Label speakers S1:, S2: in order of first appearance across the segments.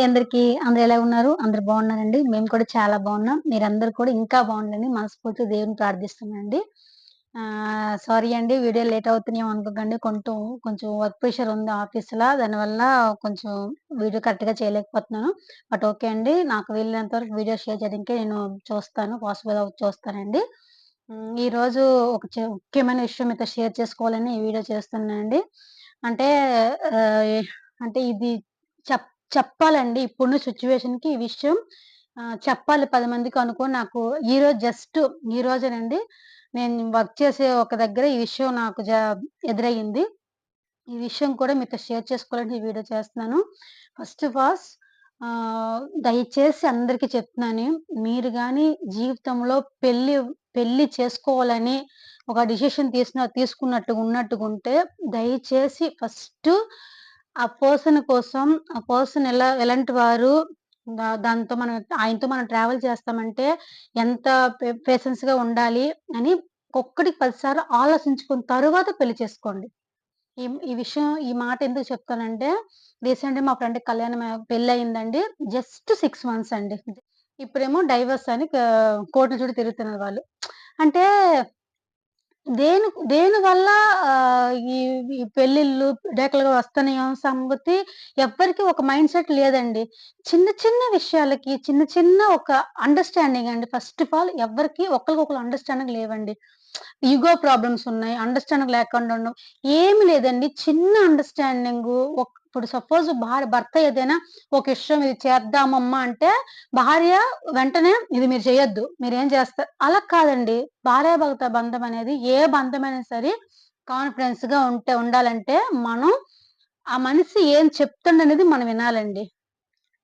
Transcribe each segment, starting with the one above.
S1: అండి అందరికి. అందరు ఎలా ఉన్నారు? అందరు బాగున్నారండి. మేము కూడా చాలా బాగున్నాం. మీరందరూ కూడా ఇంకా బాగుండండి మనస్ఫూర్తి దేవుని ప్రార్థిస్తున్నాండి సారీ అండి వీడియో లేట్ అవుతున్నాం అనుకోకండి. కొంచెం కొంచెం వర్క్ ప్రెషర్ ఉంది ఆఫీస్లో దానివల్ల కొంచెం వీడియో కరెక్ట్గా చేయలేకపోతున్నాను. బట్ ఓకే అండి నాకు వెళ్ళినంత వరకు వీడియో షేర్ చేయడానికి నేను చూస్తాను. పాసిబుల్ అవుట్ చూస్తానండి. ఈరోజు ఒక ముఖ్యమైన విషయం మీతో షేర్ చేసుకోవాలని ఈ వీడియో చేస్తున్నానండి. అంటే అంటే ఇది చెప్ చెప్పాలండి ఇప్పుడున్న సిచ్యువేషన్‌కి ఈ విషయం చెప్పాలి పది మందికి అనుకో నాకు ఈరోజు జస్ట్ ఈ రోజేనండి నేను వర్క్ చేసే ఒక దగ్గర ఈ విషయం నాకు ఎదురయ్యింది. ఈ విషయం కూడా మీతో షేర్ చేసుకోవాలని ఈ వీడియో చేస్తున్నాను. ఫస్ట్ ఆఫ్ ఆల్ దయచేసి అందరికీ చెప్తున్నాను. మీరు కానీ జీవితంలో పెళ్ళి పెళ్ళి చేసుకోవాలని ఒక డిసిషన్ తీసిన తీసుకున్నట్టుగా ఉన్నట్టుగుంటే దయచేసి ఫస్ట్ ఆ పర్సన్ కోసం ఆ పర్సన్ ఎలా ఎలాంటి వారు దాంతో మనం ఆయనతో మనం ట్రావెల్ చేస్తామంటే ఎంత పేషెన్స్గా ఉండాలి అని ఒక్కడికి పదిసార్లు ఆలోచించుకున్న తరువాత పెళ్ళి చేసుకోండి. ఈ ఈ విషయం ఈ మాట ఎందుకు చెప్తానంటే రీసెంట్ మా ఫ్రెండ్ కళ్యాణం పెళ్ళి అయిందండి జస్ట్ సిక్స్ మంత్స్ అండి. ఇప్పుడేమో డైవర్స్ అని కోర్టు చూడి తిరుగుతున్నారు వాళ్ళు. అంటే దేని దేని వల్ల ఈ ఈ పెళ్ళిళ్ళు డేకలుగా వస్తున్నాయో సంగతి ఎవ్వరికి ఒక మైండ్ సెట్ లేదండి. చిన్న చిన్న విషయాలకి చిన్న చిన్న ఒక అండర్‌స్టాండింగ్ అండి. ఫస్ట్ ఆఫ్ ఆల్ ఎవ్వరికి ఒకళ్ళకొకళ్ళు అండర్‌స్టాండింగ్ లేవండి. ఈగో ప్రాబ్లమ్స్ ఉన్నాయి. అండర్‌స్టాండింగ్ లేకుండా ఉండడం. ఏమి లేదండి. చిన్న అండర్‌స్టాండింగు ఒక ఇప్పుడు సపోజ్ భార్య భర్త ఏదైనా ఒక ఇష్టం ఇది చేద్దామమ్మా అంటే భార్య వెంటనే ఇది మీరు చేయొద్దు ఏం చేస్తారు అలా కాదండి. భార్యాభర్త బంధం అనేది ఏ బంధమైనా సరే కాన్ఫిడెన్స్గా ఉంటే ఉండాలంటే మనం ఆ మనిషి ఏం చెప్తుండనేది మనం వినాలండి.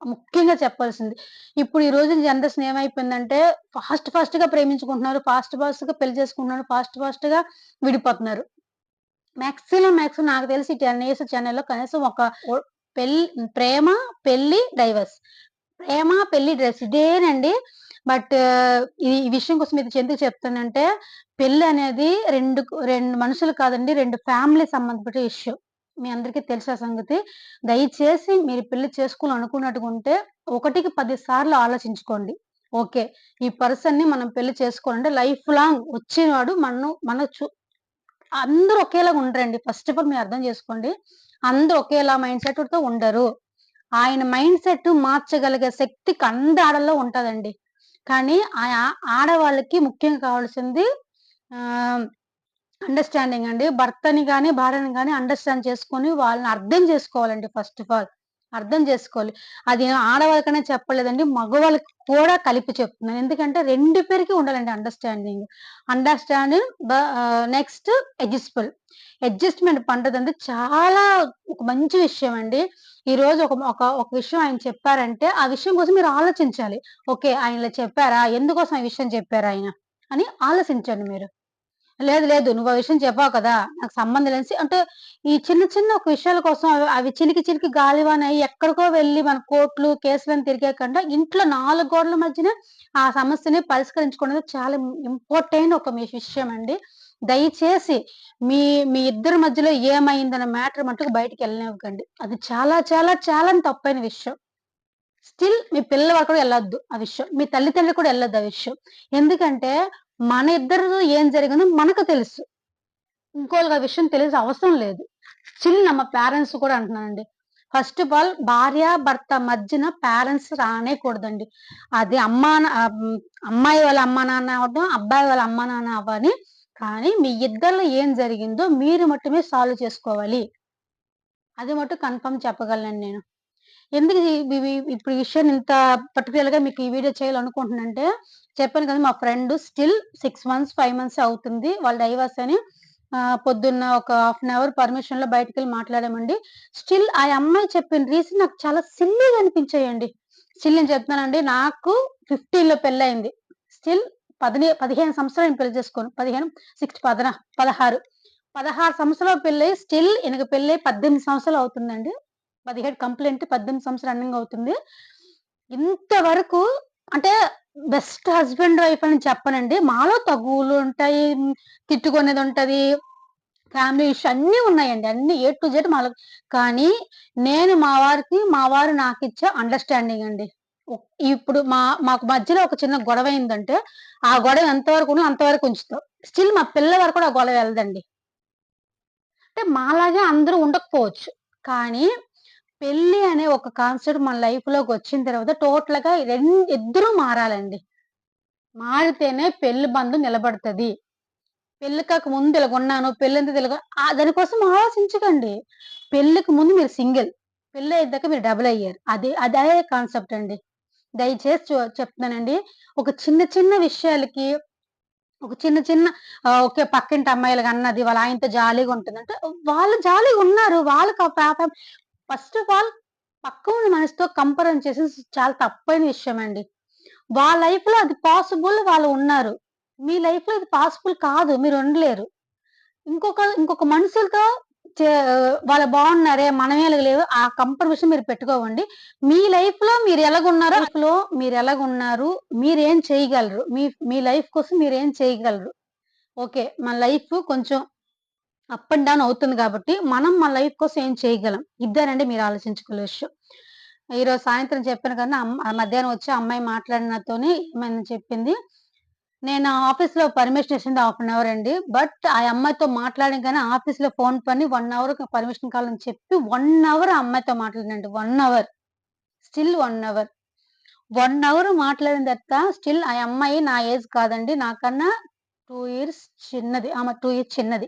S1: ముఖ్యంగా చెప్పాల్సింది. ఇప్పుడు ఈ రోజు జనరేషన్ ఏమైపోయిందంటే ఫాస్ట్ ఫాస్ట్గా ప్రేమించుకుంటున్నారు ఫాస్ట్ ఫాస్ట్గా పెళ్ళి చేసుకుంటున్నారు ఫాస్ట్ ఫాస్ట్గా విడిపోతున్నారు. మాక్సిమం మాక్సిమం నాకు తెలిసి టెన్ ఇయర్స్ ఛానల్లో కనీసం ఒక పెళ్ళి ప్రేమ పెళ్ళి డైవర్స్ ప్రేమ పెళ్ళి డ్రెస్ ఇదేనండి. బట్ ఈ విషయం కోసం ఇది ఎందుకు చెప్తానంటే పెళ్ళి అనేది రెండు రెండు మనుషులు కాదండి రెండు ఫ్యామిలీ సంబంధపడే విషయం మీ అందరికీ తెలిసిన సంగతి. దయచేసి మీరు పెళ్ళి చేసుకోవాలి అనుకున్నట్టుగా ఉంటే ఒకటికి పది సార్లు ఆలోచించుకోండి. ఓకే. ఈ పర్సన్ని మనం పెళ్ళి చేసుకోవాలంటే లైఫ్ లాంగ్ వచ్చినవాడు మన మన చూ అందరూ ఒకేలాగా ఉండరండి. ఫస్ట్ ఆఫ్ ఆల్ మీరు అర్థం చేసుకోండి. అందరూ ఒకేలా మైండ్ సెట్తో ఉండరు. ఆయన మైండ్ సెట్ మార్చగలిగే శక్తి కంద ఆడల్లో ఉంటదండి. కానీ ఆ ఆడవాళ్ళకి ముఖ్యంగా కావాల్సింది అండర్స్టాండింగ్ అండి. భర్తని కానీ భార్యని కానీ అండర్స్టాండ్ చేసుకొని వాళ్ళని అర్థం చేసుకోవాలండి ఫస్ట్ ఆఫ్ ఆల్ అర్థం చేసుకోవాలి. అది ఆడవాళ్ళకనే చెప్పలేదండి. మగవాళ్ళకి కూడా కలిపి చెప్తున్నాను. ఎందుకంటే రెండు పేరికి ఉండాలండి understanding understanding next adjustable adjustment పండదండి చాలా ఒక మంచి విషయం అండి ఈ రోజు ఒక ఒక ఒక విషయం ఆయన చెప్పారంటే ఆ విషయం కోసం మీరు ఆలోచించాలి. ఓకే ఆయన చెప్పారా? ఎందుకోసం ఈ విషయం చెప్పారా ఆయన? అని ఆలోచించండి మీరు. లేదు లేదు నువ్వు ఆ విషయం చెప్పావు కదా నాకు సంబంధం లేని అంటే ఈ చిన్న చిన్న ఒక విషయాల కోసం అవి చిలికి చిలికి గాలివానయ్యి ఎక్కడికో వెళ్ళి మన కోర్టులు కేసులను తిరిగే కంటే ఇంట్లో నాలుగు గోడల మధ్యన ఆ సమస్యని పరిష్కరించుకోవడం చాలా ఇంపార్టెంట్ ఒక మీ విషయం అండి. దయచేసి మీ మీ ఇద్దరి మధ్యలో ఏమైందన్న మ్యాటర్ మటుకు బయటకు వెళ్ళనివ్వకండి. అది చాలా చాలా చాలా తప్పైన విషయం. స్టిల్ మీ పిల్లల కూడా వెళ్ళొద్దు ఆ విషయం. మీ తల్లిదండ్రులు కూడా వెళ్ళొద్దు ఆ విషయం. ఎందుకంటే మన ఇద్దరు ఏం జరిగిందో మనకు తెలుసు. ఇంకోళ్ళకి ఆ విషయం తెలిసిన అవసరం లేదు. చిన్న మా పేరెంట్స్ కూడా అంటున్నానండి ఫస్ట్ ఆఫ్ ఆల్ భార్య భర్త మధ్యన పేరెంట్స్ రానేకూడదండి. అది అమ్మా అమ్మాయి వాళ్ళ అమ్మా నాన్న అవ్వడం అబ్బాయి వాళ్ళ అమ్మా నాన్న అవ్వని కానీ మీ ఇద్దరిలో ఏం జరిగిందో మీరు మట్టుమే సాల్వ్ చేసుకోవాలి. అది మటు కన్ఫర్మ్ చెప్పగలను నేను. ఎందుకు ఇప్పుడు విషయం విషయాన్ని ఇంత పర్టికులర్గా మీకు ఈ వీడియో చేయాలనుకుంటున్నానంటే చెప్పాను కదా మా friend still six months five months అవుతుంది. వాళ్ళ డైవర్స్ అని పొద్దున్న ఒక హాఫ్ అన్ అవర్ పర్మిషన్లో బయటకు వెళ్ళి మాట్లాడామండి. స్టిల్ ఆ అమ్మాయి చెప్పిన రీజన్ నాకు చాలా సిల్లీగా అనిపించాయండి. స్టిల్ నేను చెప్తున్నానండి నాకు ఫిఫ్టీన్లో పెళ్ళయింది. స్టిల్ పదిహే పదిహేను సంవత్సరాలు నేను పెళ్ళి చేసుకోను. పదిహేను సిక్స్ పదన పదహారు. పదహారు సంవత్సరాలు పెళ్ళి స్టిల్ ఈయనకు పెళ్ళి పద్దెనిమిది సంవత్సరాలు అవుతుందండి. పదిహేడు కంప్లైంట్ పద్దెనిమిది సంవత్సరం రన్నింగ్ అవుతుంది. ఇంతవరకు అంటే బెస్ట్ హస్బెండ్ వైఫ్ అని చెప్పనండి. మాలో తగువులు ఉంటాయి తిట్టుకునేది ఉంటది ఫ్యామిలీ ఇష్యూ అన్నీ ఉన్నాయండి. అన్ని ఏ టు జెడ్ మాలో. కానీ నేను మా వారికి మా వారు నాకు ఇచ్చే అండర్స్టాండింగ్ అండి. ఇప్పుడు మా మాకు మధ్యలో ఒక చిన్న గొడవ అయిందంటే ఆ గొడవ ఎంతవరకు ఉందో అంతవరకు ఉంచుతాం. స్టిల్ మా పిల్ల వరకు కూడా ఆ గొడవ వెళ్ళదండి. అంటే మాలాగే అందరూ ఉండకపోవచ్చు. కానీ పెళ్ళి అనే ఒక కాన్సెప్ట్ మన లైఫ్లోకి వచ్చిన తర్వాత టోటల్గా రెండు ఇద్దరు మారాలండి. మారితేనే పెళ్ళి బంధం నిలబడుతుంది. కాక ముందు తెలుగున్నాను ఉన్నాను పెళ్ళింత తెలుగు దానికోసం ఆలోచించకండి. పెళ్ళికి ముందు మీరు సింగిల్ పెళ్ళి అయ్యాక మీరు డబుల్ అయ్యారు. అదే అదే కాన్సెప్ట్ అండి. దయచేసి చెప్తున్నానండి. ఒక చిన్న చిన్న విషయాలకి ఒక చిన్న చిన్న ఆ, ఓకే పక్కింటి అమ్మాయిలు అన్నది వాళ్ళ ఆయనతో జాలీగా ఉంటుంది అంటే వాళ్ళు జాలీగా ఉన్నారు. వాళ్ళకి ఫస్ట్ ఆఫ్ ఆల్ పక్క ఉన్న మనిషితో కంపేర్ చేసి చాలా తప్పైన విషయం అండి వాళ్ళ లైఫ్లో అది పాసిబుల్ వాళ్ళు ఉన్నారు. మీ లైఫ్లో ఇది పాసిబుల్ కాదు మీరు ఉండలేరు. ఇంకొక ఇంకొక మనుషులతో చే- వాళ్ళు బాగున్నారే మనమే లేవు ఆ కంపరిషన్ మీరు పెట్టుకోవండి. మీ లైఫ్లో మీరు ఎలాగున్నారో లైఫ్లో మీరు ఎలాగున్నారు మీరేం చేయగలరు? మీ మీ లైఫ్ కోసం మీరు ఏం చేయగలరు? ఓకే మన లైఫ్ కొంచెం అప్ అండ్ డౌన్ అవుతుంది కాబట్టి మనం మన లైఫ్ కోసం ఏం చేయగలం? ఇద్దరండి మీరు ఆలోచించుకునే విషయం. ఈరోజు సాయంత్రం చెప్పాను కదా మధ్యాహ్నం వచ్చి అమ్మాయి మాట్లాడినతోనే ఏమైనా చెప్పింది? నేను ఆఫీస్లో పర్మిషన్ ఇచ్చింది హాఫ్ అన్ అవర్ అండి. బట్ ఆ అమ్మాయితో మాట్లాడిన కానీ ఆఫీస్లో ఫోన్ పని వన్ అవర్ పర్మిషన్ కావాలని చెప్పి వన్ అవర్ ఆ అమ్మాయితో మాట్లాడినండి. One hour still one hour one hour మాట్లాడిన తర్వాత స్టిల్ ఆ అమ్మాయి నా ఏజ్ కాదండి. నాకన్నా టూ ఇయర్స్ చిన్నది. ఆమె టూ ఇయర్స్ చిన్నది.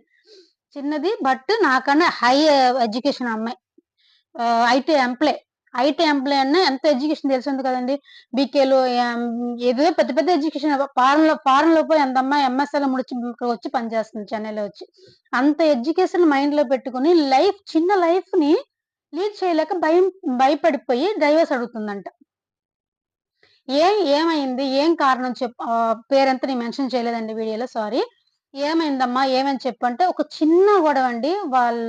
S1: చిన్నది బట్ నాకన్నా హై ఎడ్యుకేషన్ అమ్మాయి. ఐటీ ఎంప్లాయ్ ఐటీ ఎంప్లాయ్ అన్న ఎంత ఎడ్యుకేషన్ తెలిసింది కదండి? బీకేలో ఏదో పెద్ద పెద్ద ఎడ్యుకేషన్. ఫారెన్లో ఫారెన్లో పోయి ఎంత అమ్మాయి ఎంఎస్ఎల్ ముడిచి వచ్చి పనిచేస్తుంది చెన్నైలో వచ్చి. అంత ఎడ్యుకేషన్ మైండ్లో పెట్టుకుని లైఫ్ చిన్న లైఫ్ని లీడ్ చేయలేక భయం భయపడిపోయి డ్రైవర్స్ అడుగుతుందంట. ఏం ఏమైంది? ఏం కారణం చెప్ పేరెంత నేను మెన్షన్ చేయలేదండి వీడియోలో సారీ. ఏమైందమ్మా? ఏమని చెప్పంటే ఒక చిన్న గొడవ అండి వాళ్ళ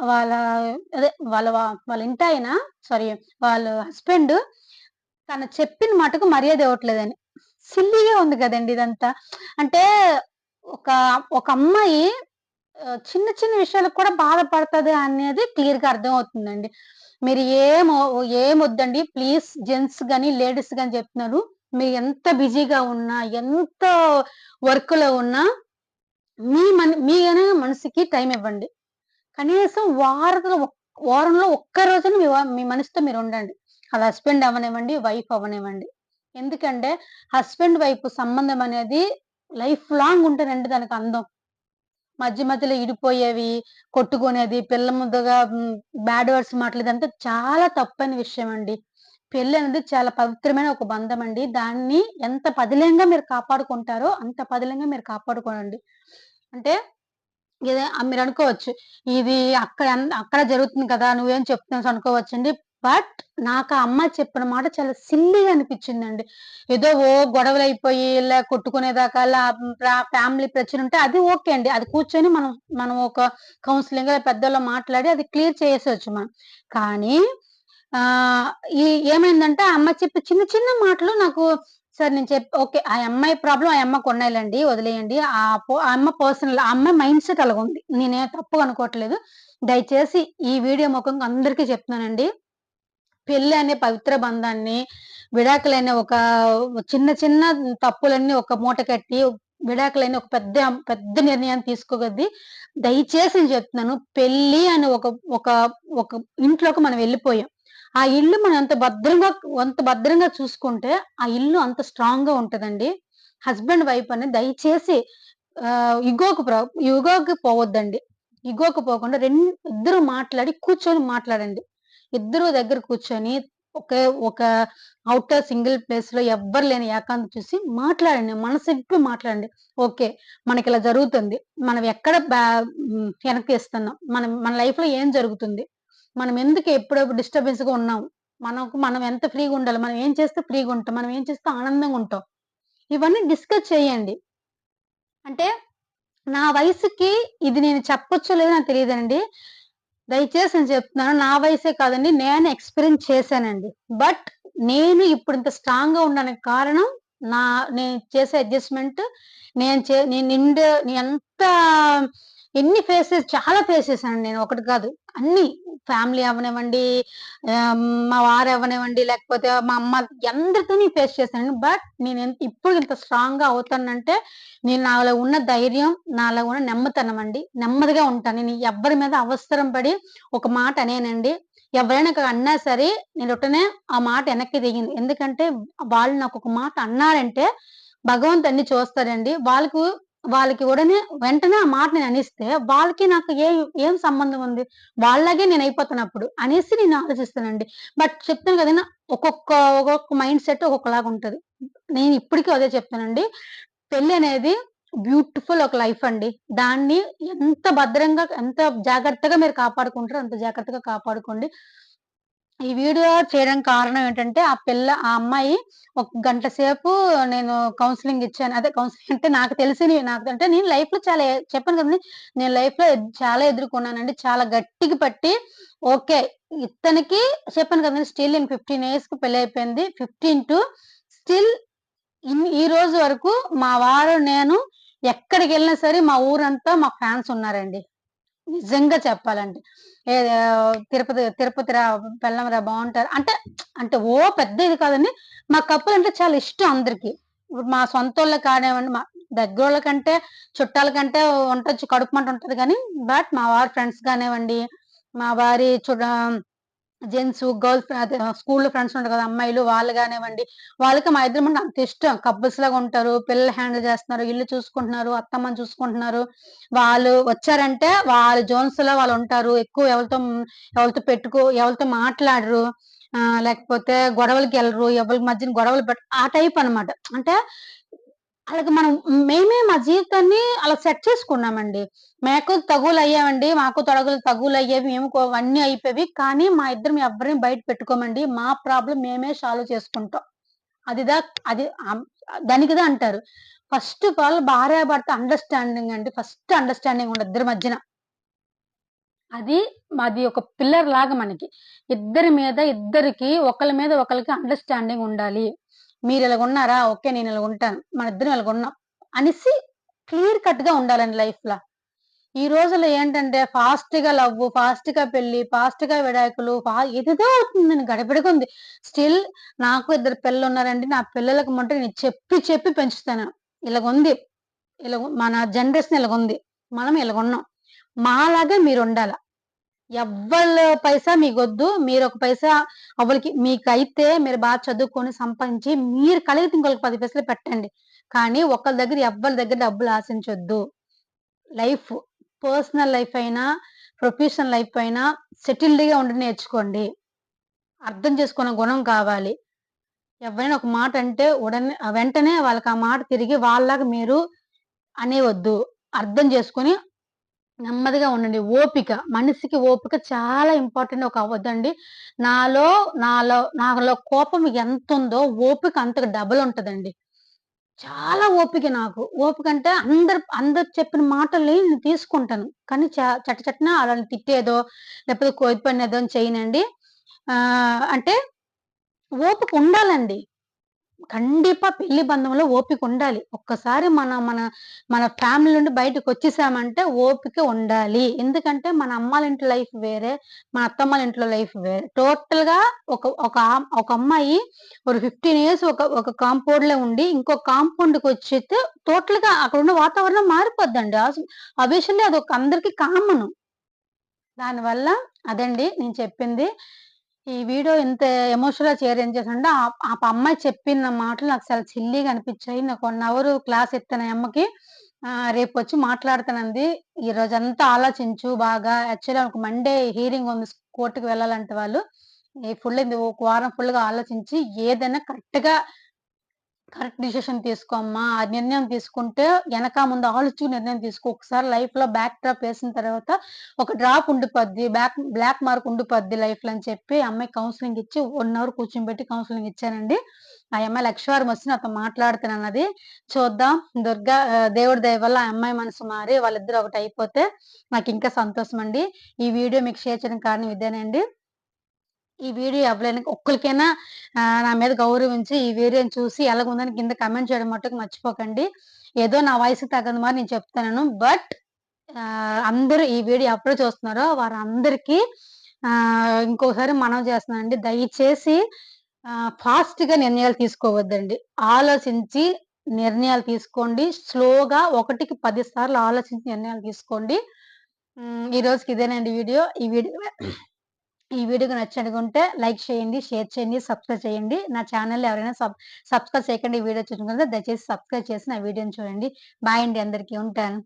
S1: వాళ్ళ అదే వాళ్ళ వాళ్ళ ఇంటి ఆయన సారీ వాళ్ళ హస్బెండ్ తను చెప్పిన మటుకు మర్యాద ఇవ్వట్లేదని. సిల్లీగా ఉంది కదండి ఇదంతా. అంటే ఒక ఒక అమ్మాయి చిన్న చిన్న విషయాలకు కూడా బాధపడుతుంది అనేది క్లియర్గా అర్థం అవుతుందండి మీరు ఏమో ఏం వద్దండి ప్లీజ్ జెంట్స్ కానీ లేడీస్ కానీ చెప్తున్నారు. మీరు ఎంత బిజీగా ఉన్నా ఎంత వర్క్లో ఉన్నా మీ మన మీ మనసుకి టైం ఇవ్వండి. కనీసం వారంలో వారంలో ఒక్క రోజున మీ మీ మనసుతో మీరు ఉండండి. అది హస్బెండ్ అవనివ్వండి వైఫ్ అవనివ్వండి ఎందుకంటే హస్బెండ్ వైఫ్ సంబంధం అనేది లైఫ్ లాంగ్ ఉంటేనండి దానికి అందం. మధ్య మధ్యలో ఇడిపోయేవి కొట్టుకునేది పిల్ల ముద్దగా బ్యాడ్ వర్డ్స్ మాట్లాడేదంతా చాలా తప్పని విషయం అండి పెళ్ళి అనేది చాలా పవిత్రమైన ఒక బంధం అండి దాన్ని ఎంత పదిలంగా మీరు కాపాడుకుంటారో అంత పదిలంగా మీరు కాపాడుకోనండి. అంటే ఇదే మీరు అనుకోవచ్చు ఇది అక్కడ అక్కడ జరుగుతుంది కదా నువ్వేం చెప్తున్నావు అనుకోవచ్చండి. బట్ నాకు ఆ అమ్మాయి చెప్పిన మాట చాలా సిల్లీగా అనిపించిందండి. ఏదో ఓ గొడవలు అయిపోయి ఇలా కొట్టుకునేదాకా ఇలా ఫ్యామిలీ ప్రచన ఉంటే అది ఓకే అండి. అది కూర్చొని మనం మనం ఒక కౌన్సిలింగ్ పెద్దల్లో మాట్లాడి అది క్లియర్ చేసేవచ్చు మనం. కానీ ఆ ఈ ఏమైందంటే ఆ అమ్మాయి చెప్పి చిన్న చిన్న మాటలు నాకు సార్ నేను చెప్పి ఓకే ఆ అమ్మాయి ప్రాబ్లం ఆ అమ్మకు ఉన్నాయిలండి వదిలేయండి. ఆ అమ్మ పర్సనల్ ఆ అమ్మాయి మైండ్ సెట్ అలాగ ఉంది నేనే తప్పు అనుకోవట్లేదు. దయచేసి ఈ వీడియో ముఖంగా అందరికీ చెప్తున్నానండి. పెళ్ళి అనే పవిత్ర బంధాన్ని విడాకులైన ఒక చిన్న చిన్న తప్పులన్నీ ఒక మూట కట్టి విడాకులైన ఒక పెద్ద పెద్ద నిర్ణయాన్ని తీసుకోగద్ది. దయచేసి నేను చెప్తున్నాను పెళ్ళి అని ఒక ఒక ఒక ఇంట్లోకి మనం వెళ్ళిపోయాం. ఆ ఇల్లు మనం ఎంత భద్రంగా అంత భద్రంగా చూసుకుంటే ఆ ఇల్లు అంత స్ట్రాంగ్గా ఉంటదండి. హస్బెండ్ వైఫ్ అనేది దయచేసి ఇగోకు ఇగోకి పోవద్దండి. ఇగోకు పోకుండా రెండు ఇద్దరు మాట్లాడి కూర్చొని మాట్లాడండి. ఇద్దరు దగ్గర కూర్చొని ఒకే ఒక అవుటర్ సింగిల్ ప్లేస్లో ఎవ్వరు లేని ఏకాంతం చూసి మాట్లాడండి. మనసు మాట్లాడండి. ఓకే మనకి ఇలా జరుగుతుంది. మనం ఎక్కడ వెనక్కి ఇస్తున్నాం మనం మన లైఫ్లో ఏం జరుగుతుంది? మనం ఎందుకు ఎప్పుడెప్పుడు డిస్టర్బెన్స్గా ఉన్నాం? మనకు మనం ఎంత ఫ్రీగా ఉండాలి? మనం ఏం చేస్తే ఫ్రీగా ఉంటాం? మనం ఏం చేస్తే ఆనందంగా ఉంటాం? ఇవన్నీ డిస్కస్ చేయండి. అంటే నా వయసుకి ఇది నేను చెప్పొచ్చు లేదో నాకు తెలియదండి. దయచేసి నేను చెప్తున్నాను నా వయసే కాదండి నేను ఎక్స్పీరియన్స్ చేశానండి. బట్ నేను ఇప్పుడు ఇంత స్ట్రాంగ్గా ఉండడానికి కారణం నా నేను చేసే అడ్జస్ట్మెంట్ నేను చే నేను నిండు నేను ఎంత ఎన్ని ఫేసెస్ చాలా ఫేస్ చేశాను నేను ఒకటి కాదు అన్ని ఫ్యామిలీ అవనివ్వండి మా వారు అవ్వనివ్వండి, లేకపోతే మా అమ్మ అందరితోని ఫేస్ చేశాను. బట్ నేను ఎంత ఇప్పుడు ఇంత స్ట్రాంగ్‌గా అవుతానంటే నేను నాలో ఉన్న ధైర్యం, నాలో ఉన్న నెమ్మతనం అండి. నెమ్మదిగా ఉంటాను. నేను ఎవ్వరి మీద అవసరం పడి ఒక మాట అనేనండి. ఎవరైనా అన్నా సరే నేను ఉంటేనే ఆ మాట వెనక్కి దిగింది ఎందుకంటే వాళ్ళు నాకు ఒక మాట అన్నారంటే భగవంతు అన్ని చూస్తారండి వాళ్ళకు వాళ్ళకి ఉడనే వెంటనే ఆ మాట నేను అనేస్తే వాళ్ళకి నాకు ఏ ఏం సంబంధం ఉంది? వాళ్ళలాగే నేను అయిపోతున్నప్పుడు అనేసి నేను ఆలోచిస్తానండి. బట్ చెప్తాను కదండీ! ఒక్కొక్క ఒక్కొక్క మైండ్ సెట్ ఒక్కొక్కలాగా ఉంటుంది నేను ఇప్పటికి అదే చెప్తానండి. పెళ్ళి అనేది బ్యూటిఫుల్ ఒక లైఫ్ అండి. దాన్ని ఎంత భద్రంగా, ఎంత జాగ్రత్తగా మీరు కాపాడుకుంటారో అంత జాగ్రత్తగా కాపాడుకోండి. ఈ వీడియో చేయడానికి కారణం ఏంటంటే, ఆ పిల్ల ఆ అమ్మాయి ఒక గంట సేపు నేను కౌన్సిలింగ్ ఇచ్చాను. అదే కౌన్సిలింగ్ అంటే నాకు తెలిసినవి నాకు అంటే నేను లైఫ్‌లో చాలా చెప్పాను కదండి నేను లైఫ్‌లో చాలా ఎదుర్కొన్నానండి. చాలా గట్టిగా పట్టి ఓకే. ఇతనికి చెప్పాను కదండి స్టిల్ ఇన్ 15 ఇయర్స్‌కి పెళ్ళయిపోయింది. 15 టు స్టిల్ ఇన్ ఈ రోజు వరకు మా వారు, నేను ఎక్కడికెళ్ళినా సరే మా ఊరంతా మా ఫ్యాన్స్ ఉన్నారండి. నిజంగా చెప్పాలంటే. ఏ తిరుపతి తిరుపతి రా పెళ్ళాం రా బాగుంటారు అంటే అంటే ఓ పెద్ద ఇది కాదండి. మా కప్పులు అంటే చాలా ఇష్టం అందరికి. ఇప్పుడు మా సొంతోళ్ళకి కానివ్వండి, మా దగ్గర కంటే, చుట్టాల కంటే ఉండొచ్చు కడుపు మంట ఉంటది కానీ బట్ మా వారి ఫ్రెండ్స్ కానివ్వండి, మా వారి చుడ జెంట్స్, గర్ల్ స్కూల్‌లో ఫ్రెండ్స్ ఉంటారు కదా! అమ్మాయిలు వాళ్ళు కానివ్వండి వాళ్ళకి మా ఇద్దరమంటే అంత ఇష్టం. కపుల్స్ లాగా ఉంటారు. పిల్లలు హ్యాండిల్ చేస్తున్నారు. ఇల్లు చూసుకుంటున్నారు. అత్తమ్మని చూసుకుంటున్నారు. వాళ్ళు వచ్చారంటే వాళ్ళ వాళ్ళు ఉంటారు ఎక్కువ ఎవరితో ఎవరితో పెట్టుకో ఎవరితో మాట్లాడరు. లేకపోతే గొడవలకి వెళ్ళరు ఎవరి మధ్యన గొడవలు పెట్ ఆ టైప్ అనమాట. అంటే అలాగే మనం మేమే మా జీవితాన్ని అలా సెట్ చేసుకున్నామండి. మాకు అయ్యామండి మాకు తొడగలు తగులు అయ్యేవి మేము కో అన్నీ అయిపోయేవి. కానీ మా ఇద్దరం ఎవ్వరిని బయట పెట్టుకోమండి. మా ప్రాబ్లం మేమే సాల్వ్ చేసుకుంటాం. అదిదా అది దానికిదా అంటారు. ఫస్ట్ ఆఫ్ ఆల్ భార్యాభర్త అండర్‌స్టాండింగ్ అండి. ఫస్ట్ అండర్‌స్టాండింగ్ ఉండదు ఇద్దరి మధ్యన. అది మాది ఒక పిల్లర్ లాగా మనకి. ఇద్దరి మీద ఇద్దరికి ఒకరి మీద ఒకరికి అండర్‌స్టాండింగ్ ఉండాలి. మీరు మీరిలాగున్నారా? ఓకే. నేను ఇలాగుంటాను. మనిద్దరం ఇలాగున్నాం. అనేసి క్లియర్ కట్గా ఉండాలండి లైఫ్‌ల. ఈ రోజుల్లో ఏంటంటే ఫాస్ట్గా లవ్వు, ఫాస్ట్‌గా పెళ్ళి, ఫాస్ట్‌గా విడాకులు, ఏదేదో అవుతుంది అవుతుందండి ఉంది స్టిల్ నాకు ఇద్దరు పిల్లలు ఉన్నారండి నా పిల్లలకు మటు నేను చెప్పి చెప్పి పెంచుతాను. ఇలాగుంది. ఇలా మన జనరేషన్ ఇలాగుంది. మనం ఇలాగున్నాం. మాలాగా మీరుండాల. ఎవ్వళ్ళ పైసా మీకొద్దు. ఒక పైసా అవ్వలకి మీకైతే మీరు బాగా చదువుకొని సంపాదించి మీరు కలిగితే ఇంకొకరికి పది పైసలు పెట్టండి. కానీ ఒకళ్ళ దగ్గర ఎవ్వరి దగ్గర డబ్బులు ఆశించొద్దు. లైఫ్ పర్సనల్ లైఫ్ అయినా, ప్రొఫెషనల్ లైఫ్ అయినా సెటిల్డ్‌గా ఉండి నేర్చుకోండి. అర్థం చేసుకునే గుణం కావాలి. ఎవరైనా ఒక మాట అంటే ఉడనే వెంటనే వాళ్ళకి ఆ మాట తిరిగి వాళ్ళలాగా మీరు అనేవద్దు అర్థం చేసుకొని నెమ్మదిగా ఉండండి. ఓపిక. మనిషికి ఓపిక చాలా ఇంపార్టెంట్ ఒక అవ్వద్దండి నాలో నాలో నాలో కోపం ఎంత ఉందో ఓపిక అంతకు డబుల్ ఉంటుందండి చాలా ఓపిక నాకు. ఓపిక అంటే అందరు అందరు చెప్పిన మాటల్ని నేను తీసుకుంటాను. కానీ చ చట అలా తిట్టేదో, లేకపోతే కోప్పడినేదో చేయనండి. ఆహ్, అంటే ఓపిక ఉండాలండి. కండిపా పెళ్ళి బంధంలో ఓపిక ఉండాలి. ఒక్కసారి మన మన మన ఫ్యామిలీ నుండి బయటకొచ్చేసామంటే ఓపిక ఉండాలి. ఎందుకంటే మన అమ్మాల ఇంట్లో లైఫ్ వేరే, మన అత్తమ్మల ఇంట్లో లైఫ్ వేరే. టోటల్‌గా ఒక ఒక ఒక అమ్మాయి ఒక 15 ఇయర్స్ ఒక ఒక కాంపౌండ్‌లో ఉండి, ఇంకో కాంపౌండ్‌కొచ్చితే టోటల్‌గా అక్కడున్న వాతావరణం మారిపోద్దండి. ఆస్ అది ఒక అందరికి కామను. దానివల్ల అదండి నేను చెప్పింది. ఈ వీడియో ఇంత ఎమోషనల్ షేర్ ఏం చేశానంటే ఆ అమ్మాయి చెప్పిన మాటలు నాకు చాలా చిల్లిగా అనిపించాయి నాకు వన్ అవర్ క్లాస్ చెప్తాను అమ్మకి రేపు వచ్చి రేపొచ్చి ఈ రోజంతా ఆలోచించు బాగా. యాక్చువల్‌గా ఒక మండే హీరింగ్ ఉంది. కోర్టుకు వెళ్ళాలంటే వాళ్ళు. ఈ ఫుల్ ఇది ఒక వారం ఫుల్గా ఆలోచించి ఏదైనా కరెక్ట్గా కరెక్ట్ డిసిషన్ తీసుకో అమ్మా. ఆ నిర్ణయం తీసుకుంటే వెనక ముందు ఆలోచించి నిర్ణయం తీసుకో. ఒకసారి లైఫ్‌లో బ్యాక్ డ్రాప్ వేసిన తర్వాత ఒక డ్రాప్ ఉండిపోద్ది. బ్యాక్ బ్లాక్ మార్క్ ఉండిపోద్ది లైఫ్‌లో అని చెప్పి అమ్మాయి కౌన్సిలింగ్ ఇచ్చి వన్ అవర్ కూర్చోబెట్టి కౌన్సిలింగ్ ఇచ్చానండి. ఆ అమ్మాయి లక్షవారం వచ్చి నాతో మాట్లాడుతానన్నది చూద్దాం దుర్గా దేవుడి దయ వల్ల ఆ అమ్మాయి మనసు మారి వాళ్ళిద్దరు ఒకటి అయిపోతే నాకు ఇంకా సంతోషం అండి ఈ వీడియో మీకు షేర్ చేయడం కారణం ఇదేనండి. ఈ వీడియో ఎవరైనా ఒక్కరికైనా నా మీద గౌరవించి ఈ వీడియోని చూసి ఎలాగుందని కింద కమెంట్ చేయడం మట్టుకు మర్చిపోకండి. ఏదో నా వయసుకి తగ్గదు మరి నేను చెప్తున్నాను. బట్ అందరూ ఈ వీడియో ఎప్పుడు చూస్తున్నారో వారందరికీ ఇంకోసారి మనం చేస్తున్నానండి. దయచేసి ఫాస్ట్‌గా నిర్ణయాలు తీసుకోవద్దండి. ఆలోచించి నిర్ణయాలు తీసుకోండి. స్లోగా ఒకటికి పది సార్లు ఆలోచించి నిర్ణయాలు తీసుకోండి. ఈ రోజుకి ఇదేనండి వీడియో. ఈ వీడియో ఈ వీడియో నచ్చినట్టుగుంటే లైక్ చేయండి, షేర్ చేయండి, సబ్స్క్రైబ్ చేయండి. నా ఛానల్ ఎవరైనా సబ్ సబ్స్క్రైబ్ చేయకుండా ఈ వీడియో చూసుకుంటే దయచేసి సబ్స్క్రైబ్ చేసి నా వీడియోని చూడండి. బాయ్ అండి అందరికీ. ఉంటాను.